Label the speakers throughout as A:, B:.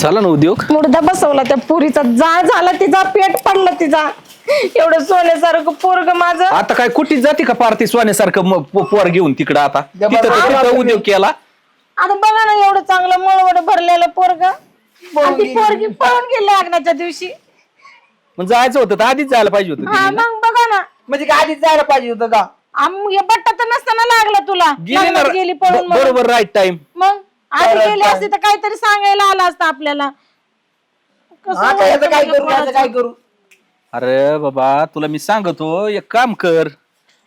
A: चला ना उद्योग.
B: मुर्दा बसवला त्या पुरीचा. जाळ झाला तिचा पेट पडला तिचा. एवढं सोन्यासारखं पोरग माझं.
A: आता काय कुठे जाते का पारती सोन्यासारखं पो- पोर घेऊन तिकडं आता? तिथं तर तिथं उद्योग केला?
B: आता बघा ना एवढं चांगलं मळवड भरलेलं पोरग. ती पोरगी पळून गेली लग्नाच्या दिवशी.
A: मग जायचं होतं तर आधीच जायला पाहिजे होतं
B: हा
A: तिने.
B: मग बघा ना.
C: म्हणजे आधीच जायला पाहिजे होतं का?
B: आम- हे बट्टा तर नसताना लागला तुला.
A: गेली ना
B: लग्नात गेली पळून.
A: बरोबर राईट टाइम
B: मग? आधी गेली असती तर काहीतरी सांगायला आलं असतं आपल्याला. कसं
C: आता याचं काय करू याचं काय करू?
A: अरे बाबा तुला मी सांगतो एक काम कर.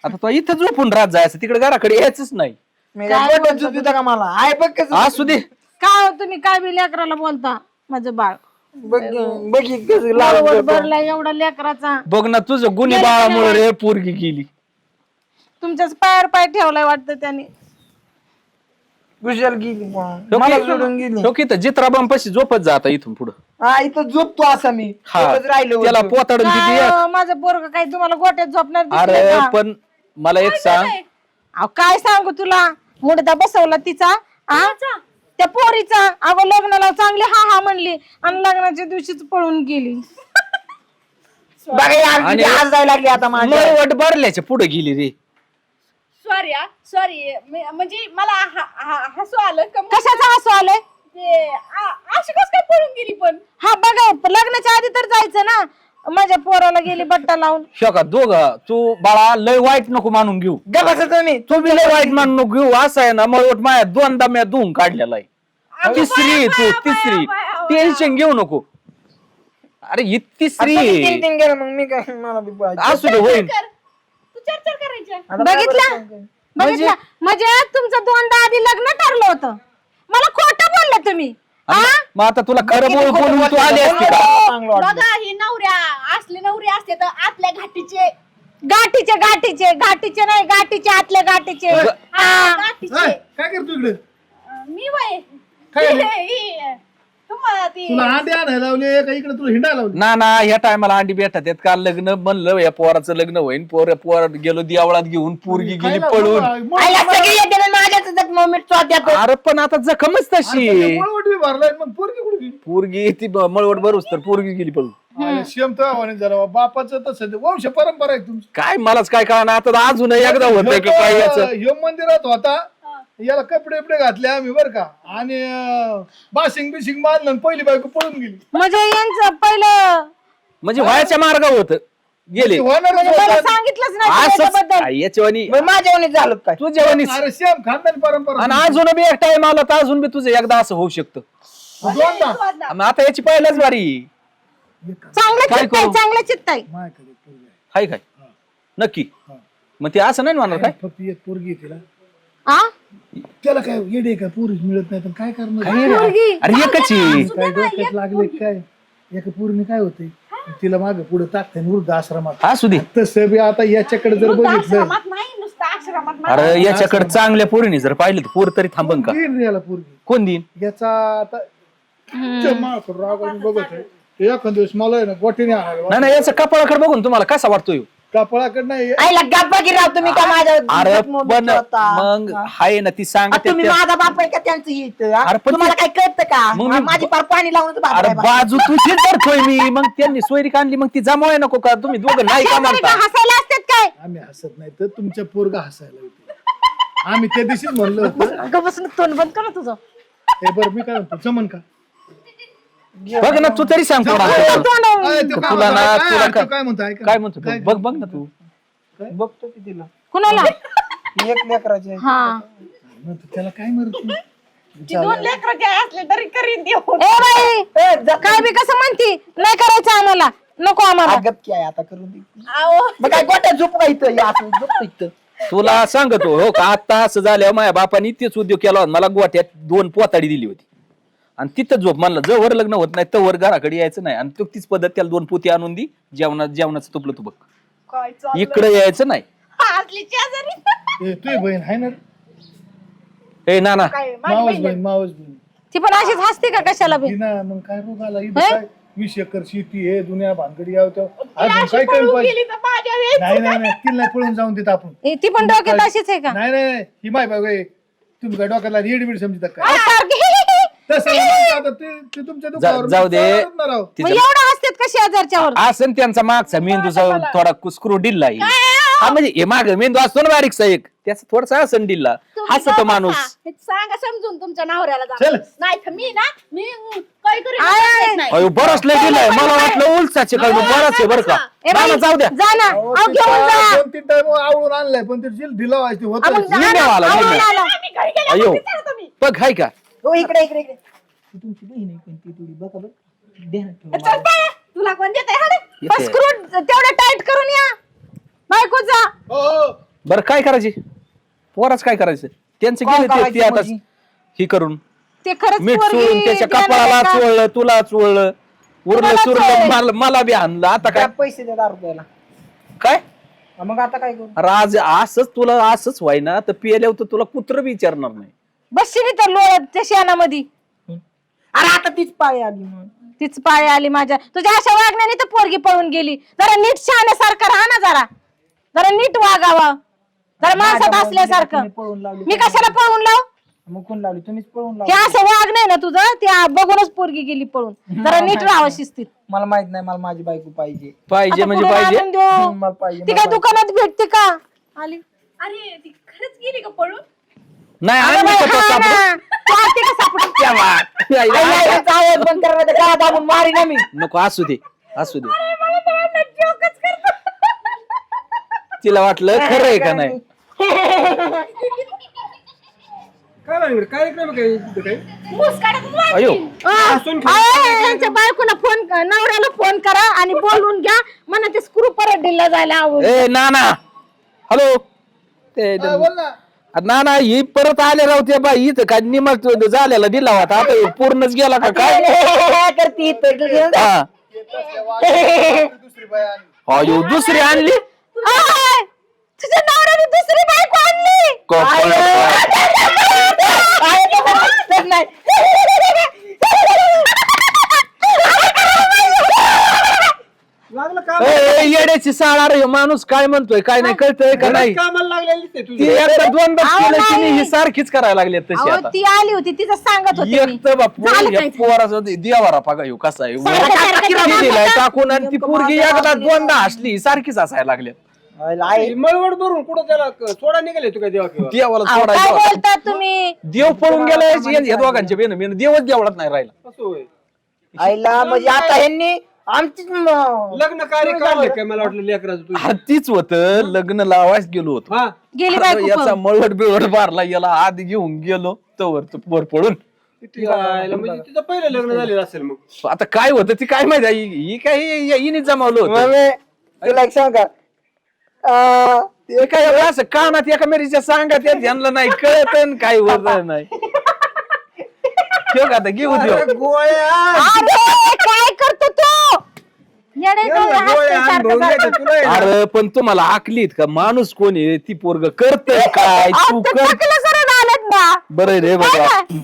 A: आता तू इथं झोपून राहत जायचं तिकडे घराकडे यायचंच नाही.
C: मी काय बोलतो झोप देता का मला? आहे बघ कसं
A: असू दे.
B: काय हो तुम्ही? काय बी लेकराला बोलता माझं बाळ.
C: बघ बघ हे कसं लाल
B: मळवट भरला एवढा लेकराचा.
A: बघ ना तुझं गुन्हे बाळामुळे रे पोरगी गेली.
B: तुमच्याच पायावर पाय ठेवलाय वाटतं त्याने.
C: कुशाल गेली मग. मला सोडून गेली.
A: लोक इथं जित्राबाम पशी झोपत जाता इथून पुढं.
C: हा इथं झोपतो असा मी.
A: हा
C: राहिलो
A: त्याला
C: होतो.
A: पोताडून किती
B: काय माझं पोरग काही तुम्हाला गोट्यात झोपणार दिसलं
A: अरे
B: का?
A: पण मला एक सांग.
B: अहो, काय सांगू तुला? मुडदा बसवला तिचा? त्या पोरीचा. अगं लग्नाला चांगली हा हा म्हणली. आणि लग्नाच्या दिवशीच पळून गेली.
C: बघा
A: आणि-
C: आज जायला लागली आता माझ्या.
A: मळवट भरल्याच्या पुढे गेली रे.
D: सॉरी सॉरी म्हणजे मला ह- ह- हसू आलं का मग?
B: कशाचा हसू आले
D: ते आ- अशी कस काय पळून गेली पण?
B: हा बघा लग्नाच्या आधी तर जायचं ना. माझ्या पोराला गेली बट्टा लावून.
A: शोका दोघ तू बाळा लय वाईट नको मानून घेऊ.
C: गप्पा तुम्ही.
A: तू बी लय वाईट मानून नको घेऊ असं आहे ना मळवट माया दोनदा म्या धुवून काढलेला आहे. तिसरी आहे तू तिसरी. टेन्शन घेऊ नको. अरे ही तिसरी. आहे.
C: तीन तीन गेलं मग मी काय मला बी पाहिजे.
A: असू दे
D: कर तू चार चार करायच्या
C: आता
B: बघितलं?
C: काय
B: बघितलं? म्हणजे? तुमचं दोनदा आधी लग्न ठरलं होतं. मला खोटं बोललं तुम्ही.
A: आणि मग आता तुला खरं बोल बोलून तू आली असती का?
C: चांगलं वाटलं.
D: बघा हे नवऱ्या असले नवरे असते तर आतल्या घाटीचे.
B: गाठीचे गाठीचे गाठीचे नाही गाठीचे आतल्या गाठीचे
D: हा. गाठीचे
E: काय करतो इकडे?
D: अं, मी वय
E: काय?
D: ही- तुम्हाला ती
E: तुला अंडे आणायला लावले का इकडे तुला हिंडायला लावले?
A: ना ना ह्या टायमाला अंडी भेटतात. यात काल लग्न म्हणलं या पोराचं लग्न होईन. पोर पोर गेलो देवळात घेऊन पोरगी गेली पळून.
C: आईला सगळी येते ना माझ्याच जखम मीठ चोत्यात
A: अरे पण आता जखमच तशी.
E: पळवट बी भरलाय मग पोरगी कुठे गेली?
A: पोरगी ती ब- मळवट भरूच तर पोरगी गेली पळून.
E: अरे शेम तर आव्हाने झालं. बापाचं तसं ते वंश परंपरा आहे तुमची.
A: काय मलाच काय कळणार आता अजून एकदा होतंय का काय याचं.
E: ह्यो मंदिरात होता याला कपडे बिपडे घातले आम्ही बर का. आणि बाशिंग बिशिंग बांधलं आणि पहिली बायको पळून गेली.
B: म्हणजे यांचं पहिलं
A: म्हणजे व्हायच्या मार्गावर होत. गेले.
E: होणारच
B: म्हणजे मला
E: होतं.
B: सांगितलंच नाही
A: असंच
B: त्याच्याबद्दल
A: काय याच्यावानी
C: मग माझ्या वणीत झालं काय?
A: तू जेवणी
E: अरे शेम खानदानी परंपरा.
A: आणि अजून बी एक टाइम आला तर अजून बी तुझं एकदा असं होऊ शकतं.
E: दोनदा.
A: आणि आता याची पहिल्याच बारी
B: चांगलं
A: काय
B: चित्त आहे
A: करू?
B: चांगलं चित्त आहे
E: माझ्याकडे पोरगी आहे.
A: हाय काय नक्की. मग ते असं नाही म्हणणार काय?
E: फक्त एक पोरगी आहे तिला.
B: आ?
E: त्याला काय येडे काय पोरी मिळत नाही तर काय करणार?
B: पोरगी.
A: अरे एकच आहे.
E: काय डोक्यात लागले काय? एका पोरीने काय होते तिला मागे पुढे टाकते वृद्ध आश्रमात.
A: असू दे
E: तसं बी आता याच्याकडे जर बघितलं
D: आश्रमात नाही नुसतं आश्रमात
A: अरे याच्याकडे चांगल्या पोरीने जर पाहिलं तर पोर तरी थांबन का?
E: याला पोरगी?
A: कोण देईन?
E: याचा आता रागाने बघत आहे एखाद दिवस मला आहे ना गोटीने आणायला
A: नाही नाही याचा कपाळाकडे बघून तुम्हाला कसा वाटतोय?
E: कपळाकडे नाही
C: आईला गप्पा की राव तुम्ही का माझ्या
A: अरे पण? मग हाय ना ती
C: आ,
A: सांगते
C: तुम्ही माझा बाप आहे का त्यांचं येतं हा?
A: अरे पण
C: तुम्हाला काय कळतं का?
A: मी-
C: हा, माझी पार पाणी लावून
A: अरे बाजू तुझी धरतोय मी. मग त्यांनी सोयरी आणली? मग ती जमावाय नको का? तुम्ही दोघं नाही का
B: शेजारी हसायला असतात काय?
E: आम्ही हसत नाही तर तुमच्या पोरगा हसायला येते. आम्ही त्या दिवशीच म्हणलो होतं
B: अगं बसून तोंड बंद कर ना तुझं.
E: हे बरं मी काय म्हणतो जमन का?
A: बघ ना तू तरी सांग
E: ते
A: तुला ना-
E: म्हणतो,
A: तुला
E: काय- म्हणतो ऐका.
A: काय म्हणतो तू?
E: काय-
A: बघ बघ ना तू.
C: बघतो की तिला.
B: कुणाला?
C: एक लेकराचे
B: हा.
E: म्हणतो, त्याला काय म्हणतो
D: ती दोन लेकराचे असले तरी करीन देऊ
B: ए बाई! काय बी कसं म्हणती? नाही करायचं आम्हाला. नको आम्हाला.
C: गप की आहे आता करून दे.
D: अहो
C: मग काय गोट्या झोप का इथं? या इथं.
A: तुला सांगतो हो का? आता असं झालं माझ्या बापाने तेच उद्योग केला होता. मला गोठ्यात दोन पोताडी दिली होती. आणि तिथं झोप म्हणलं जवळ लग्न होत नाही तवर घराकडे यायचं नाही आणि तो तीच पद्धत त्याला दोन पोती आणून दी जेवणा जेवणाचं तुपलं तू बघ
D: काय चाललंय?
A: इकडे यायचं नाही
D: असली शेजारी
E: ए, तुझी बहीण आहे ना?
A: ए ना ना
D: काय माझी
E: मावस
D: बहीण आहे.
E: बहीण मावस बहीण
B: ती पण अशीच हसते का कशाला बी
E: ती ना मग काय रोग आला इथं
B: हे?
E: काय वीस एकर शेती आहे दुनिया भानगडी यावं तेव्हा.
D: ती
E: अजून
D: अशी
E: काय कमी
D: पळून
E: पाहिजे
D: गेली तर माझ्या वेळेस
E: नाही नाही नाही तिला नाही पळून जाऊन देत आपण
B: ए, ती पण डोक्यात अशीच आहे का
E: नाही नाही नाही. ही माय तुम्ही काय डोक्याला रेडीमेड समजता काय
B: अहो, सारखी
E: ते ते
A: जाऊ दे.
B: मग
A: तिचं
B: एवढं असतात का शेजारच्यावर
A: असं त्यांचा मागचा मेंदूचा थोडा स्क्रू डिल्ला आहे. हा म्हणजे हे माग मेंदू असतो ना बारीकसा एक. त्याचा थोडासा असन डिल्ला
D: तुम्ही
A: हसतो
D: गप्प
A: माणूस.
D: बसा. हे सांगा समजून तुमच्या नवऱ्याला जा
E: चल.
D: नाही तर मी ना मी
B: आय, आय.
D: नाही.
A: अयो बरंच लय दिलाय. मला वाटलं उलसाचे काय बरंच आहे बरं का.
B: ए बाई,
A: मला जाऊ द्या.
B: जा ना.
E: अहो,
B: अहो,
E: ते
B: घेऊन जा.
E: दोन तीन टाइम आवडून आणलाय पण ते जिल ढिला व्हायची होत
B: अहो, मग जा
A: निम्म्या
B: ना.
A: वाला,
B: आवरून
A: निम्म्या.
B: आला.
D: मी घरी गेल्यावर
A: अयो. बघ हाय का?
C: हो इकडे इकडे इकडे. ती तुमची बहीण आहे पण ती थोडी? बघा बघ ध्यानात ठेवा.
D: चल बाया, तुला कोण देत आहे
B: पण स्क्रू तेवढं टाईट करून या. बायकोचा
E: हो हो.
A: बरं काय करायचे? पोराच काय करायचं? त्यांचं
C: काय
A: गेले ते- ते
C: करायचं
A: आता
C: म्हणजे?
A: ही करून.
B: ते खरंच
A: मीठ
B: पोरगी
A: चोळून त्याच्या कपाळाला? चोळलं तुला चोळलं. उरलं सुरलं
B: चोळलं.
A: मला मला बी आणलं. आता काय?
C: पैसे दहा रुपयाला
A: काय?
C: हा, मग आता काय करू?
A: अरे आज असंच तुला असंच व्हाय ना तर पियाल्यावर तर तुला कुत्र विचारणार नाही.
B: बसशी तर लोळत त्या शेणामध्ये
C: अरे आता तीच पाळी आली मग.
B: तीच पाळी आली माझ्या. तुझ्या अशा वागण्याने तर पोरगी पळून गेली. जरा नीट शहाण्यासारखं राहा ना जरा. जरा नीट वागावं. जरा माणसात
C: माझ्या
B: असल्यासारखं.
C: तुम्ही पळून लावली
B: मी कशाला पळून लाव?
C: मग कोण लावली तुम्हीच पळून
B: हे
C: लावली.
B: असं वाग नाही ना तुझं ते आ- बघूनच पोरगी गेली पळून. जरा नीट राहावं शिस्तीत.
C: मला माहीत नाही मला माझी बायको पाहिजे.
A: पाहिजे
B: आता
A: म्हणजे पाहिजे.
B: आणून देऊ?
C: मला पाहिजे
B: ती
C: मला
B: काय दुकानात भेटते का? आली.
D: अरे ती खरंच गेली का पळून?
A: नाही?
B: ना.
C: आई, आई, आवाज बंद करा तर गळा दाबून ना
A: नको असू दे असू दे.
D: मला तर वाटलं जोकच करतो.
A: तिला वाटलं खरं आहे का नाही?
F: काय कार्यक्रम काय तिथं काय
A: अयो.
B: बायकोला फोन नवऱ्याला फोन करा आणि बोलून घ्या. म्हणा ते स्क्रू परत दिला जायला आवड
A: ए नाना. हॅलो. ते
E: बोल ना.
A: ना ना ही परत आले राव ते बाई इथं काय निमक झालेला दिला होता आता ह्यो पूर्णच गेला का काय
C: करती.
A: हा
E: दुसरी.
A: अयो दुसरी आणली
B: आय, तुझ्या नवऱ्याने दुसरी बायको आणली
C: आहे? नाही.
F: लागलं काम
A: ए, ए, येड्याची साळा रे ह्यो माणूस काय म्हणतोय काय नाही कळतंय का नाही
F: कामाला लागलेली ते
A: ती
F: तुझी
A: एकदा दोनदा
B: अहो,
A: केलं
B: नाही.
A: ही सारखीच करायला लागली तशी
B: अहो
A: आता.
B: ती आली होती तिचं सांगत होते मी.
A: एक तर बापू
B: झालं
A: या
B: काय?
A: पोराचं ते देवारा बघा ह्यो कसा आहे?
B: सारखं सारखं
A: किती
B: सारखं
A: दिलाय. टाकून आणि ती पोरगी एकदा दोनदा हसली सारखीच हसायला लागली
F: मळवड भरून कुठं त्याला क- सोडा निघाले तू काय देवा किंवा
A: देवाला
B: अहो, काय
A: सोडायचं
B: बोलता तुम्ही?
A: देव पळून गेलाय या दोघांच्या बेन बेन देवच देवळात नाही राहिला.
F: असं होय?
C: आईला म्हणजे आता ह्यांनी आमचीच म-
F: लग्न कार्य काय मला वाटलं लेकराचं
A: हा तीच होत. लग्न लावायच गेलो होतो.
F: हा.
B: गेली बायको
A: याचा
B: पळून.
A: मळवट बिळवट मारला याला आत घेऊन गेलो तवर तो वर पडून.
F: ती आईला म्हणजे तिचं पहिलं लग्न झालेलं असेल मग.
A: आता काय होतं ती काय माहिती ही ही काय हिने जमावलं होतं.
C: मम्मी, तुला एक सांग. का अं,
A: ते काय एवढं असं कानात एका मेरीच्या सांगत येत यांना नाही कळत आणि काय होत नाही. ठेव का आता घेऊ देऊ
F: अरे गोळ्या!
B: अरे काय करतो तू? येडे
F: एवढं
B: डोळे
F: गोळ्या
B: हसते
F: आण
B: सारखं
F: भाऊन
B: सारखं.
F: घ्यायचं तुला आहे ना.
A: अरे पण तुम्हाला आकलीत का? माणूस कोण आहे? ती पोरग करतय काय?
B: अहो,
A: तू
B: ते
A: कर
B: टकलं करून आलेत ना.
A: बरं रे बघा.
B: काय?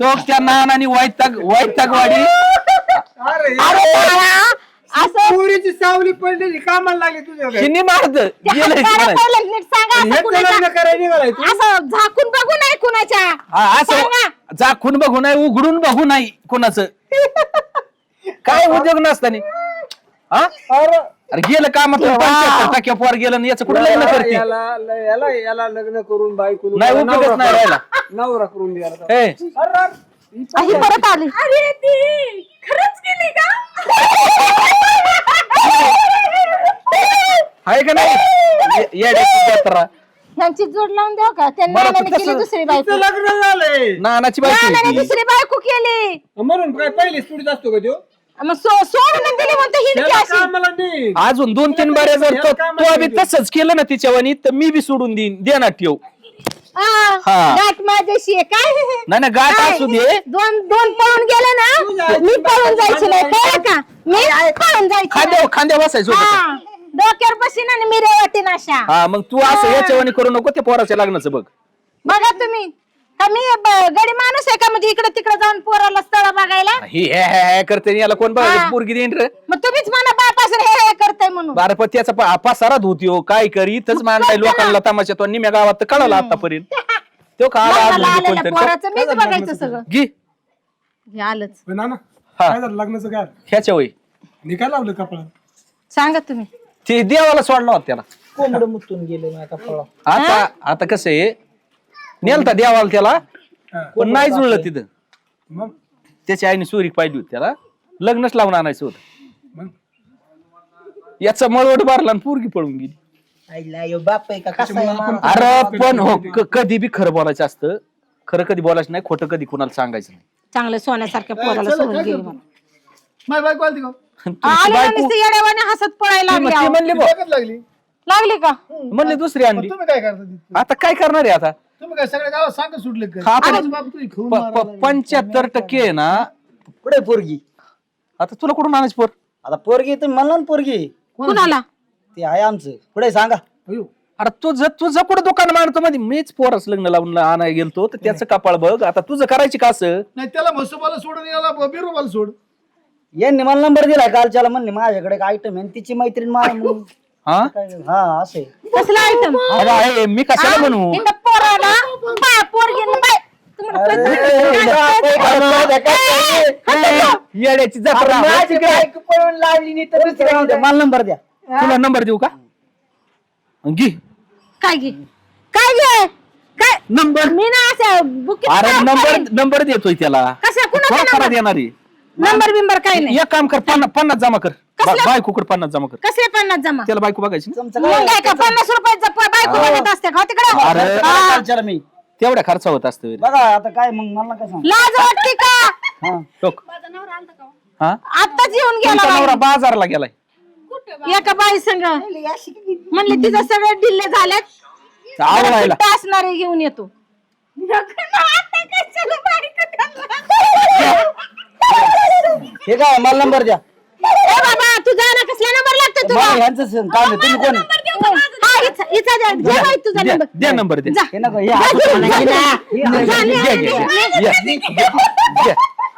A: तो त्या नानानी वैताग वैतागवाडी
F: अरे
B: अरे बाळा, असं
F: पोरीची सावली पडलेली कामाला लागली तुझ्या काय
A: हिने मारत.
B: ते
A: गेलंय
B: हाताला पहिलं नीट सांगा असं
F: ह्याचं
B: कुणाच्या-
F: लग्न करायला निघालाय तू?
B: असं झाकून बघू नाही कुणाच्या.
A: हा, असं बघू नाही उघडून बघू नाही कोणाचं. काय उद्योग नसतानी. हा?
C: अरे.
A: अरे गेलं कामातून पंच्याहत्तर टक्के पोर गेलं आणि याचं कुठं लग्न
F: याला
A: करते?
F: याला याला याला लग्न करून बायको
A: नाही, उपयोगच नाही राहिला.
F: नवरा करून द्यायला
A: ए,
B: ही परत आली.
D: अरे ती खरंच गेली का?
A: आहे का नाही? ये- येड्याची जत्रा.
B: यांची जोड लावून द्या का? त्या
A: मला तर
B: नानाने केली
A: तसं-
B: दुसरी बायको.
F: तिचं लग्न झालंय.
A: नानाची बायको
B: नानाने
A: होती.
B: दुसरी बायको केली.
F: म्हणून काय पहिली स्टुडीत असतो का तो
B: मग सो- सोडून दिली म्हणते ही
F: त्याला
B: अशी.
F: कामाला नाही
A: अजून दोन तीन बारे जर तो तू आम्ही तसंच केलं ना तिच्यावानी तर मी बी सोडून देईन. देणार ठेव.
B: हा,
A: हा.
B: गाठ माझ्याशी आहे. काय?
A: नाही ना गाठ
B: काय?
A: असू दे.
B: दोन दोन पळून गेले ना? मी पळून जायची नाही. कळलं का? मी पळून जायची
A: खांद्या
B: नाही.
A: खांद्या बसायचो
B: हा, डोक्यावर बसीन आणि मी रेवाटी नाशा
A: हा मग तू असं याच्यावानी करू नको ते पोराच्या लग्नाचं बघ.
B: बघा तुम्ही. का मी ब- गडी माणूस आहे का? म्हणजे इकडे तिकडे जाऊन पोराला स्थळ बघायला?
A: ही हे हे हे करते आणि याला कोण बघ
B: हा.
A: पोरगी देईन रे.
B: मग तुम्हीच मला बापासून हे हे करताय म्हणून.
A: बारा पण त्याचा प- पसारात होती हो काय करी? इथंच मानलाय लोकांना तमाशा तो निम्या गावात तर कळाला आतापर्यंत. तो का आला
B: लग्नाला
A: अजून बी
B: आलेल्या
A: कोणतरी.
B: पोराचं मीच बघायचं सगळं?
A: घे.
B: हे आलंच.
G: ना ना
A: हा.
G: काय झालं लग्नाचं काय
A: ह्याच्या वय
G: मी काय लावलं कपाळात?
B: सांगा तुम्ही.
A: ते देवाला सोडला होता त्याला.
C: कोंबड मुतून गेले ना आता फळा.
A: आता आता कसं आहे नेलता देवाला त्याला. पण नाही जुळलं तिथं.
G: मग?
A: त्याच्या आईने सुरीक पाहिली होती त्याला. लग्नच लावून आणायचं होतं.
G: मग?
A: याचा मळवट मारला आणि पोरगी पळून गेली.
C: आईला यो बाप आहे का? कसा आहे माणूस?
A: अरे पण हो क- कधी बी खरं बोलायचं असतं खरं कधी बोलायचं नाही खोटं कधी कुणाला सांगायचं नाही.
B: चांगलं सोन्यासारख्या पोराला
E: चला,
B: सोडून
E: काय
B: गेली
E: करतो?
B: मला
E: माझी बायको आलती का?
A: तुमची
B: आले ना
A: बायको
B: नुसते येड्यावाने हसत पळायला
A: ती
B: लागली
A: ती
B: अहो.
A: म्हणली बुवा,
E: लागत लागली?
B: लागली का?
A: म्हणली दुसरी आणली.
E: तुम्ही काय करता तिथे?
A: आता काय करणार आहे आता?
E: तुम्ही काय सगळ्या गावात सांगा सुटले का? बाप खाऊन मारायला लागले.
A: पंच्याहत्तर टक्के आहे ना.
H: कुठे पोरगी?
A: आता तुला कुठून आणायची पोर?
H: आता पोरगी तुम्ही म्हणला ना पोरगी.
B: कुणाला
H: ते आहे आमचं. पुढे सांगा.
E: अयो,
A: अरे तुझं तुझं कुठं दुकान मारतो मध्ये मीच पोरस लग्न लावून आणायला गेलतो तर त्याचं कपाळ बघ. आता तुझं करायची का असं?
E: नाही त्याला म्हसोबाला सोडून याला बिरोबाला सोड.
H: यांनी मला नंबर दिलाय कालच्याला म्हणले माझ्याकडे एक आयटम आहे तिची मैत्रीण मला मग
A: हा?
H: काय हा असे.
B: कसला आयटम
A: अरे आहे, मी कशाला म्हणू?
B: इथं पोराला बाय पोरगी बाय.
A: येड्याची जत्रा.
H: पळून लागली नाही तर दुसऱ्या मला नंबर द्या.
A: तुला नंबर देऊ का? घे.
B: काय घे? काय घे? काय?
A: नंबर.
B: मी ना असं बुकिंग
A: अरे नंबर नंबर देतोय त्याला.
B: कशा कुणाचा?
A: देणार आहे.
B: नंबर बिंबर काय नाही.
A: एक काम कर पन्नास पन्नास जमा कर. बायकोकड पन्नास जमा कर.
B: कसले पन्नास जमा?
A: त्याला बायको बघायची ना?
H: तुमचं
B: मग काय का पन्नास रुपयाचं प- बायको बघत असते का? तिकडे.
A: अरे.
H: मी.
A: तेवढ्या खर्च होत असतो
H: बघा आता काय मग मला काय सांग?
B: लाज वाटते का?
H: हा.
A: टोक हा?
B: आताच येऊन गेला
A: नवरा बाजारला गेलाय.
B: बाई. एका बाई संग. म्हणले तिचं सगळे डिल्ले झालेत
A: आवडायला
B: असणारे घेऊन येतो.
H: हे काय मला नंबर द्या.
B: ए बाबा तुझा ना कसला नंबर लागतो तुला
H: मला ह्यांचं स- काम आहे तुम्ही कोण आहे?
B: हा, हिचा- हिचा द्या. घे बाई तुझा
A: द्या-
B: नंबर
A: द्या नंबर द्या
B: जा.
H: हे नको हे असं
A: घ्या, घ्या, घ्या, घ्या, घ्या, घ्या.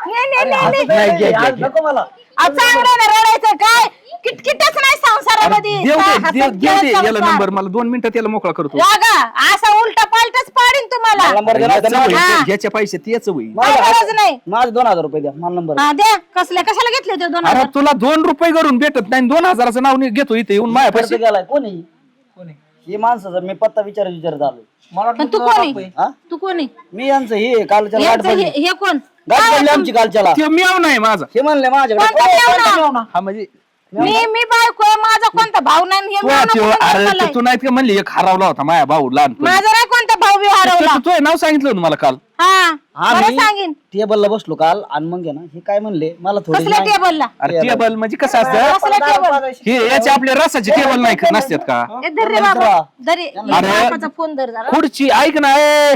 B: नाही, नाही, नाही, नाही.
A: नाही, घ्या, घ्या,
H: आज
A: घ्या.
H: नको मला
B: आ, चांगलं ना रडायचं काय किटकिटच नाही संसारामध्ये खेळत
A: याला. नंबर मला दोन मिनिटात याला मोकळा करतो.
B: असा उलटा पालटच पाडीन तुम्हाला.
H: नंबर द्या
A: याचं
H: नाही. तर
A: होईल,
B: हा.
A: घ्याच्या पैसे तेच होईल.
B: काय गरज नाही.
H: माझे दोन हजार रुपये द्या मला नंबर
B: हा द्या. कसल्या कशाला घेतले होते दोन
A: अरे
B: हजार?
A: तुला दोन रुपये करून भेटत नाही दोन हजाराचं नाव घेतो इथे येऊन माझ्या पैसे.
H: गेलाय कोण? आहे हे माणसाचा मी पत्ता विचारत विचारत आलो
C: मला
B: पण तू कोण? आहे.
H: हा?
B: तू कोण? आहे
H: मी यांचं हे कालच्या गाठ
B: यांचं
H: पडली
B: हे कोण?
H: गाठ पडली आमची कालच्याला.
A: ते म्याव नाही माझा.
H: हे म्हणले माझ्याकडे
B: कोणता मेवणा?
A: हा म्हणजे
B: मी मी बायको आहे, माझा कोणता भाऊ नाही आणि हे
A: तू
B: कोणता
A: अरे नाही का म्हणली एक हरवला होता माझ्या भाऊ लहानपणी
B: माझा नाही कोणता भाऊ बी हरवला.
A: तू नाव सांगितलं होतं मला काल.
B: हा सांगेन.
H: टेबलला बसलो काल आणि मग आहे ना हे काय म्हणले? मला थोडी
B: कसल्या टेबलला
A: अरे टेबल म्हणजे कसं असतं?
B: टेबल
A: हे याचे आपले रसाचे टेबल नाही का- नसतात का?
B: ए, धर रे बाबा. धर रे.
A: अरे.
B: बापाचा फोन धर जरा.
A: खुर्ची ऐक ना ए.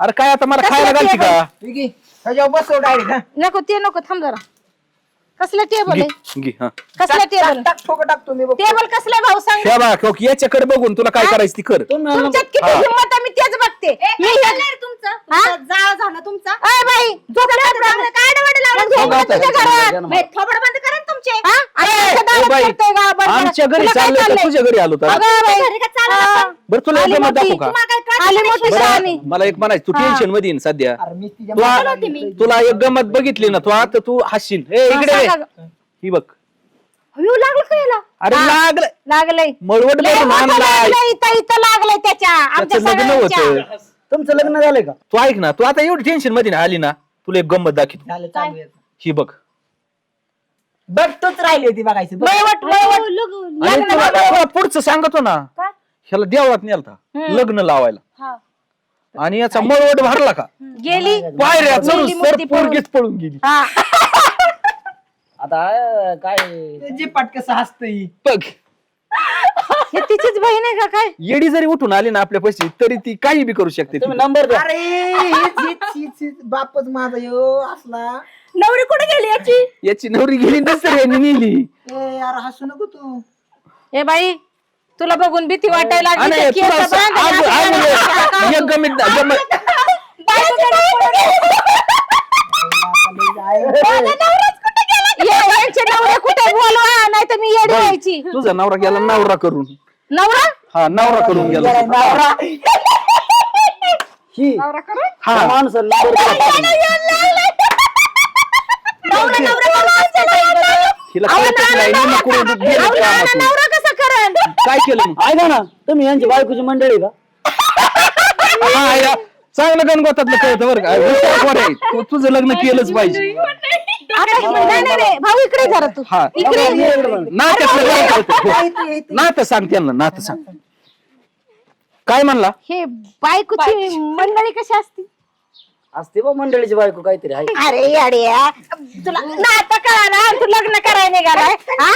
A: अरे काय आता मला खायला घालते का?
C: ठीक आहे त्याच्यावर बसव डायरेक्ट
B: नको ते नको थांब जरा. कसलं टेबल आहे?
A: घे, घे, हा.
B: कसलं टेबल
C: टाक ठोकं टाकतो मी बघ.
B: टेबल कसलं भाऊ? सांग.
A: हे बघ, हो, याच्याकडे बघून तुला काय करायचं ती कर.
B: तुमच्यात किती हिंमत आहे? मी तेच बघते. मी हे-
D: तुमचं?
B: हा?
D: तुमचा जाळ झाला तुमचा?
B: अय बाई काय
A: आता-
B: तुझ्या घरात.
D: थोबड बंद करा ना तुमचे
B: हा? अरे, असं
A: ए,
B: दारात
A: बाई,
B: करतोय का? बरं, बरं.
A: आमच्या घरी
B: तुला काय
A: चाललंय का?
B: चाललंय?
A: तुझ्या घरी आलो तर.
B: अगं बाई.
D: घरी का चाललं. आपण?
A: बरं तुला
B: आली मोठी.
A: दाखवू का?
D: तुम्हाला काय कळत
B: आली मोठी शहाणी
A: बरं, मला एक म्हणायचं तू टेन्शनमध्ये सध्या.
C: अरे मी तिच्या
A: तुला तुला एक गंमत बघितली ना तू आता तू हसशील. ए इकडे
B: हा,
A: ये.
B: सांगा.
A: ही बघ.
B: लागलं का याला?
A: अरे लागलं.
B: लागलंय.
A: मळवट
B: लय
A: भरून
B: मोठं
A: आणलाय.
B: लागलंय, इथं इथं लागलंय त्याच्या आमच्या
A: त्याचं लग्न
B: सगळ्यांच्या.
A: होतं.
H: तुमचं लग्न झालंय का?
A: तू ऐक ना तू आता एवढी टेन्शनमध्ये ना आली ना तुला एक गंमत दाखवतो.
C: झालं चालू आहे.
A: ही बघ.
C: बघ तूच राहिली होती बघायची बघ.
B: वयवट वयवट
A: आणि तुला तुला पुढचं सांगतो ना. ह्याला देवळात नेलता लग्न लावायला. आणि याचा मळवट भरला का?
B: गेली.
A: पायऱ्या चढून
B: पळून.
A: पोरगीच पळून गेली.
B: हा.
H: आता अं, काय?
C: जे पटकस हसतय?
A: बघ.
B: हे तिचीच बहीण आहे का काय?
A: येडी जरी उठून आली ना आपल्या पैसे तरी ती काही बी करू शकते
H: तुम्ही. नंबर द्या.
C: अरे हीच- हीच- हीच- हीच. बापच माझा यो असला.
D: नवरी कुठे गेली याची?
A: याची नवरी गेली नसतर यांनी नेली
C: ए यार हसू नको तू.
B: ए बाई तुला बघून भीती वाटायला लागली
A: आणि
B: ते केस
A: तुला असं
B: बांध आणि
A: आग-
B: असं
A: आग-
B: करायचं.
A: एक गमित गमत
B: ये, यांचे नवरे कुठे बोलवा नाही तर मी येडी व्हायची.
A: तुझा नवरा गेला नवरा करून.
B: नवरा?
A: हा नवरा करून गेला.
H: ही.
B: नवरा करून?
H: हा. माणूस.
B: नवरा नवरा?
A: हिला
B: अहो,
A: कळतच नाही,
B: कसा करण
A: काय केलं मग?
H: ऐका ना तुम्ही यांची बायकोची मंडळी का?
A: हा, या. चांगलं गणगोतातलं कळतं बरं का. हुशार पोर आहे. तू तुझं लग्न केलंच पाहिजे.
B: आता नाही नाही नाही भाऊ इकडे जरा तू.
A: हा.
B: इकडे
A: नात्यातलं काय कळतं? हो. नातं सांग त्यांना नातं सांग. काय म्हणला?
B: हे बायकोची मंडळी कशी असते?
H: असते बा मंडळीची बायको काहीतरी आहे
B: अरे अडे तुला नातं कळा ना तू लग्न करायला निघालाय हा?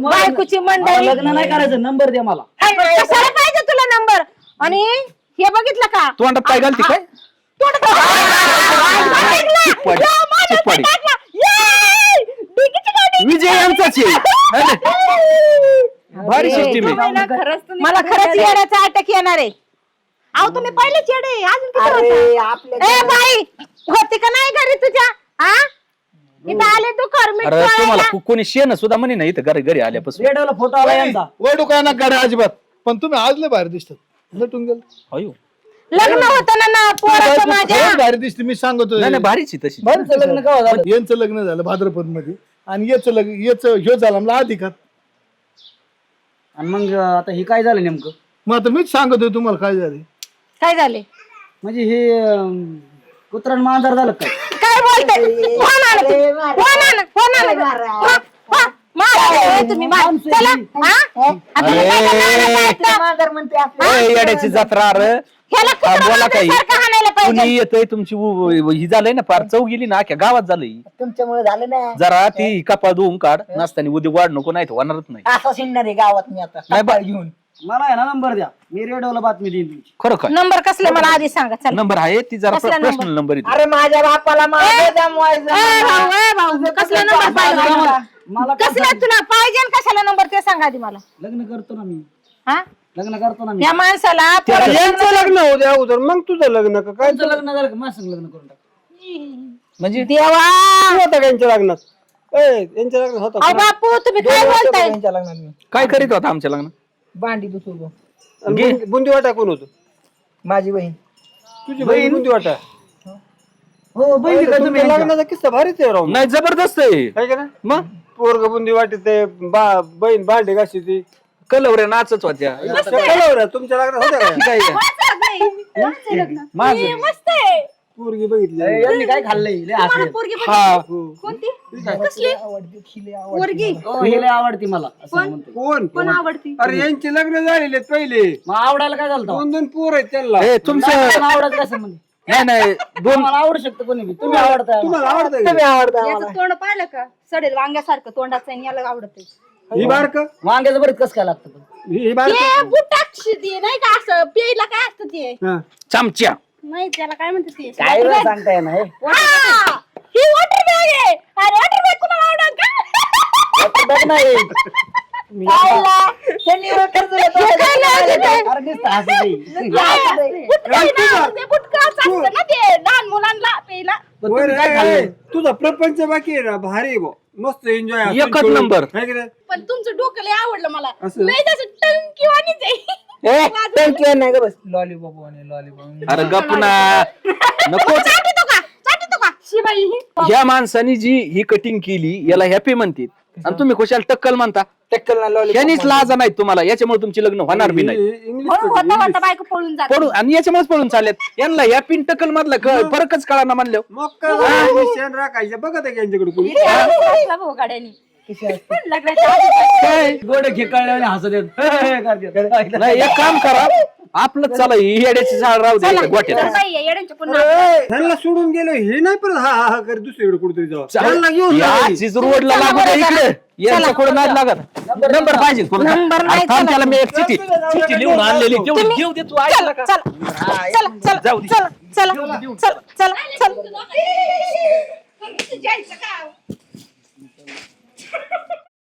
B: बायकोची
H: मला
B: मंडळी
H: लग्न नाही करायचं नंबर द्या मला.
B: कशाला पाहिजे तुला नंबर? आणि हे बघितलं का?
A: तोंडात काय घालते काय. विजय यांचाच आहे. भारी सिस्टीम आहे.
B: मला खरंच येण्याचा अटक येणार आहे. अहो तुम्ही पहिलेच येडे अजून किती होता? ए बाई होती का नाही घरी तुझ्या? हा इथं आले तू कर मीठ
A: अरे तुम्हाला. को- कोणी शेण सुद्धा म्हणे नाही इथं घरी घरी आल्यापासून.
H: रेडिओला फोटो आला यांचा
E: वडू काय ना गाड्या अजिबात? पण तुम्ही आज लय भारी दिसतात. नटून गेल.
A: अयो.
B: लग्न होतं ना ना पोराचं माझ्या?
E: दिसते मी सांगतो
A: नाही नाही भारीच आहे तशी.
H: बरं लग्न झालं?
E: यांचं लग्न झालं भाद्रपदमध्ये आणि याचं लग्न याचं ह्यो झाला मला अधिकार.
H: आणि मग आता हे काय झालं नेमकं?
E: मग आता मीच सांगतोय तुम्हाला काय झाले
B: काय झाले?
H: म्हणजे हे अं, कुत्रण मांजर झालं काय?
B: काय आलं तुम्ही? कोण आलं? कोण आलं? वा, वा, मारा. रे तुम्ही मार. चला हा? आता मी काय करणार आता?
A: ए, येड्याची जत्रा अरे
B: ह्याला
A: हा,
B: कुत्रा
A: बोला काही
B: मांजरासारखं हाणायला
A: कुणी
B: पाहिजे.
A: येतंय तुमची उ- उ- ही झालंय ना फार चव गेली ना अख्ख्या गावात झालंय.
C: तुमच्यामुळे झालं ना.
A: जरा ती कपाळ धुवून काढ. नसताना उद्या वाढ नको नाही तर होणारच नाही.
C: असं शिंणार आहे गावात मी आता.
A: नाही बा-
C: घेऊन.
H: मला आहे ना नंबर द्या. मी रेडिओला बातमी देईन तुमची.
A: खरं काय?
B: नंबर कसले मला आधी सांगा चला.
A: नंबर आहे ती जरा
B: कसला नंबर?
A: पर्सनल नंबर आहे
C: अरे माझ्या बापाला माझं
B: ए भाऊ ए भाऊ कसला नंबर पाहिजे
H: मला- मला काय
B: कसला तुला पाहिजे आणि कशाला नंबर ते सांगा आधी मला?
H: लग्न करतो ना मी.
B: हा?
H: लग्न करतो ना मी.
B: या माणसाला
F: यांचं लग्न होऊ द्या अगोदर. मग तुझं लग्न का काय
H: तुमचं लग्न झालं का? माझं संग लग्न करून टाक.
A: म्हणजे
B: देवा!
F: होतं का यांच्या लग्नात? ए यांच्या लग्नात होतं
B: अहो बापू तुम्ही काय बोलताय?
C: लग्नात? मी
A: काय करीत होता आमच्या लग्न
C: भांडी दुसरं
F: आणि बुंदी- बुंदी वाटा कोण होतं?
C: माझी बहीण.
F: तुझी बहीण बुंदी वाटा
H: हो बहिणी का तुम्ही
F: तुमच्या लग्नाचा किस्सा भारीच आहे राव.
A: नाही जबरदस्त आहे.
F: का ना
A: मग?
F: पोरग बुंदी वाटी ते बा बहीण भांडे घाशी ती.
A: कलवऱ्या नाचत होत्या.
F: कळवलं तुमच्या लग्नात होत्या का?
A: काय माझं
D: मस्त आहे
F: पोरगी बघितली
H: यांनी काय खाल्लंय लय हसले
D: पोरगी
A: हा.
D: कोणती? कसली? पोरगी
H: हो हे आवडती मला असं म्हणतो.
F: कोण?
D: कोण आवडती?
F: अरे यांचे लग्न झालेले आहेत पहिले.
H: मग आवडायला काय झालं
F: दोन दोन पोर आहेत त्यांना.
A: ए तुमचं
H: आवडत कसं म्हणजे
A: नाही नाही दोन
H: मला आवडू शकतं कोणी बी. तुम्ही आवडता
F: तुम्हाला आवडतं का?
C: तुम्ही आवडता
D: याचं तोंड पाहिलं का? सडेल वांग्यासारखं तोंडाचं आणि याला आवडत
F: ही बारक?
H: वांग्याचं बरं कसं काय लागतं पण?
F: ही बारक?
D: ते बुटाक्षी ते नाही का? असं प्यायला काय असतं ते?
F: हा.
A: चमच्या
D: नाही त्याला काय म्हणते ते?
H: काय रे सांगता येणार हे?
D: हा! ही वॉटर बॅग आहे. अरे कुणाला आवडत का
H: बघ नाही
D: खायला.
C: त्यांनी कर्ज
B: हे काय लावायचं ते?
H: अरे नुसतं हसते.
D: काय असते? बुटकं आहे ना, ते बुटकंच असतं ना ते लहान मुलांना प्यायला
H: पण
F: वर
H: तुम्ही काय
F: आहे,
H: खाल्लंय?
F: आहे. तुझा प्रपंच बाकी आहे ना भारी आहे बुवा. मस्त एन्जॉय
A: एकच number.
D: पण तुमचं डोकं लय आवडलं मला
F: असं?
D: लय त्याचं टंकीवाणीच आहे
C: ए त्यांची नाही का बस लॉलीपॉप आणि लॉलीपॉप
A: अरे गपना नको
D: चाटितो शिबाई
A: ह्या माणसाने जी ही कटिंग केली याला हॅपी म्हणते आणि तुम्ही खुशाल टक्कल म्हणता.
C: टक्कल ना लॉलीपॉप
A: यांनीच लाज नाही तुम्हाला. याच्यामुळे तुमची लग्न होणार बी नाही.
F: इंग्लिश
D: होता होता बायको पळून जात.
A: पडून आणि याच्यामुळेच पडून चालल्यात यांना या पिन टक्कल मधला क- फरकच कळा ना म्हणलं?
F: शेण राखायचं बघत आहे यांच्याकडे कोणी?
A: काय?
H: गोड खेकळल्याने हसत येत करतात.
A: नाही एक काम करा. आपलं चला येड्याची झाड राहू दे
F: त्यांना सोडून गेलो हे नाही परत हा हा हा कर दुसरीकडे कुठेतरी जाऊ. त्यांना घेऊन जा.
A: याचीच रोडला लागू इकडे. यांच्या लागत नंबर पाहिजे तुला.
B: नंबर नाही,
A: अरे थांब
B: चला.
A: त्याला मी एक चिठी चिठी लिहून आणलेली. तेवढी घेऊ दे तू ऐकलं का?
B: चला. चला चला
A: जाऊ दे.
B: चला चला चला चला चला.
D: तुझं जायचं का